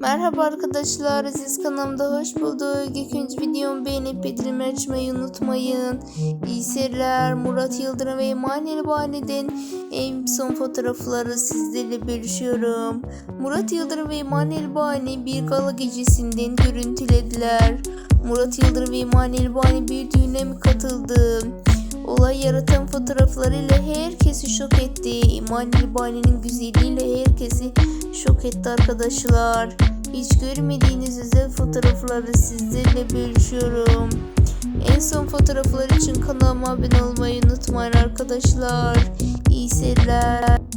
Merhaba arkadaşlar, Aziz kanalımda hoş bulduk. İlk önce videomu beğenip bildirim açmayı unutmayın. İyi seyirler. Murat Yıldırım ve Emanuel Bahane'den en son fotoğrafları sizlerle bölüşüyorum. Murat Yıldırım ve Emanuel Bahane bir gala gecesinden görüntülediler. Murat Yıldırım ve Emanuel Bahane bir düğüne mi katıldı? Olay yaratan fotoğraflarıyla herkesi şok etti. Emanuel Bahane'nin güzelliğiyle herkesi şok etti arkadaşlar. Hiç görmediğiniz özel fotoğrafları sizlerle bölüşüyorum. En son fotoğraflar için kanalıma abone olmayı unutmayın arkadaşlar. İyi seyirler.